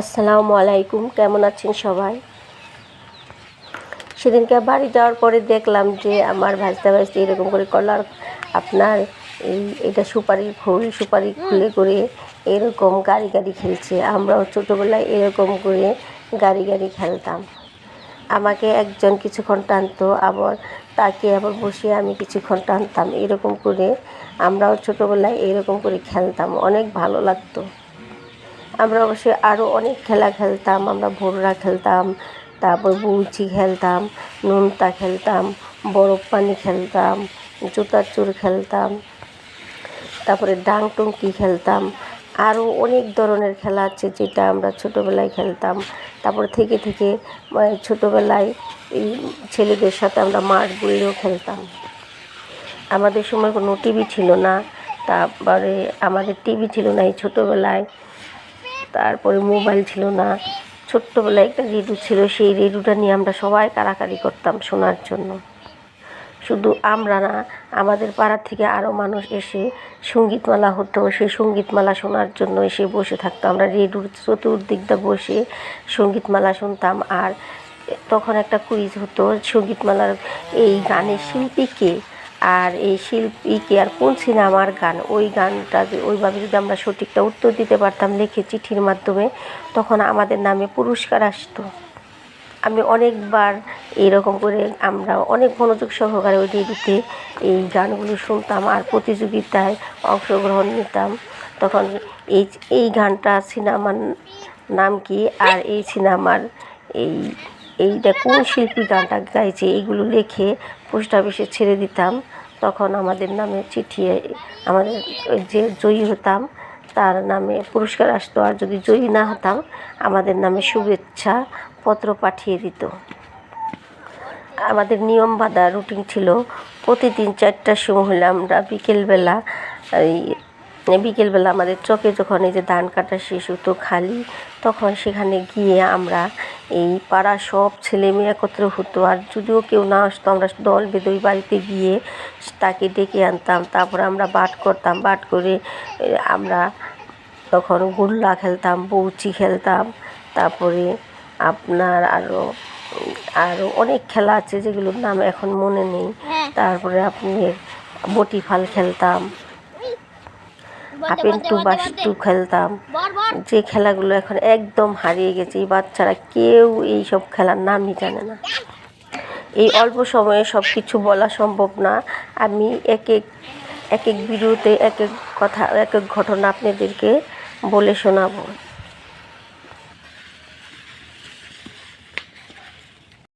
আসসালামু আলাইকুম, কেমন আছেন সবাই? সেদিনকে বাড়ি যাওয়ার পরে দেখলাম যে আমার ভাজতে ভাজতে এরকম করে কলার আপনার এই, এটা সুপারির ফুল, সুপারি খুলে করে এরকম গাড়ি গাড়ি খেলছে। আমরাও ছোটোবেলায় এরকম করে গাড়ি গাড়ি খেলতাম। আমাকে একজন কিছুক্ষণ টানতো, আবার তাকে আবার বসিয়ে আমি কিছুক্ষণ টানতাম। এরকম করে আমরাও ছোটোবেলায় এরকম করে খেলতাম। অনেক ভালো লাগতো। আমরা অবশ্যই আরও অনেক খেলা খেলতাম, আমরা ভোররা খেলতাম, তারপর বউচি খেলতাম, নোনতা খেলতাম, বরফ পানি খেলতাম, জুতার চোর খেলতাম, তারপরে ডাং টুঙ্কি খেলতাম আরও অনেক ধরনের খেলা আছে যেটা আমরা ছোটোবেলায় খেলতাম। তারপর থেকে থেকে মানে ছোটোবেলায় এই ছেলেদের সাথে আমরা মাঠ বইয়েও খেলতাম। আমাদের সময় কোনো টিভি ছিল না, তারপরে আমাদের টিভি ছিল না এই ছোটোবেলায়। তারপরে মোবাইল ছিল না। ছোট্টবেলায় একটা রেডিও ছিল, সেই রেডিওটা নিয়ে আমরা সবাই কারাকারি করতাম শোনার জন্য। শুধু আমরা না, আমাদের পাড়ার থেকে আরও মানুষ এসে সঙ্গীতমালা হতো, সেই সঙ্গীতমালা শোনার জন্য এসে বসে থাকতো। আমরা রেডিওর চতুর্দিকটা বসে সঙ্গীতমালা শুনতাম। আর তখন একটা কুইজ হতো, সঙ্গীতমালার এই গানের শিল্পী কে? আর এই শিল্পীকে আর কোন সিনেমার গান? ওই গানটা যে- ওইভাবে যদি আমরা সঠিকটা উত্তর দিতে পারতাম লিখে চিঠির মাধ্যমে, তখন আমাদের নামে পুরস্কার আসতো। আমি অনেকবার এরকম করে আমরা অনেক মনোযোগ সহকারে ওই রেডিওতে এই গানগুলো শুনতাম আর প্রতিযোগিতায় অংশগ্রহণ নিতাম। তখন এই এই গানটা সিনেমার নাম কি? আর এই সিনেমার এই এইটা কোন শিল্পী গানটা গাইছে, এইগুলো লিখে পোস্ট অফিসে ছেড়ে দিতাম। তখন আমাদের নামে চিঠি আমাদের যে জয়ী হতাম, তার নামে পুরস্কার আসতো, আর যদি জয়ী না হতাম, আমাদের নামে শুভেচ্ছা পত্র পাঠিয়ে দিত। আমাদের নিয়ম বাঁধা রুটিন ছিল, প্রতিদিন চারটার সময় হলে আমরা বিকেলবেলা এই বিকেলবেলা আমাদের চকে যখন এই যে ধান কাটা শেষ হতো খালি তখন সেখানে গিয়ে আমরা এই পাড়া সব ছেলে মেয়ে একত্র হতো। আর যদিও কেউ না আসতো আমরা দল বেঁধে বাড়িতে গিয়ে তাকে ডেকে আনতাম। তারপর আমরা বাট করতাম বাট করে আমরা তখন গুল্লা খেলতাম বৌচি খেলতাম। তারপরে আপনার আরও আরও অনেক খেলা আছে যেগুলোর নাম এখন মনে নেই। তারপরে আপনি বটি ফাল খেলতাম। আপেন টু বাস টু খেলতাম। যে খেলাগুলো এখন একদম হারিয়ে গেছে এই বাচ্চারা কেউ এই সব খেলার নামই জানে না। এই অল্প সময়ে সব কিছু বলা সম্ভব না। আমি এক এক এক এক ভিডিওতে এক এক কথা এক এক ঘটনা আপনাদেরকে বলে শোনাবো।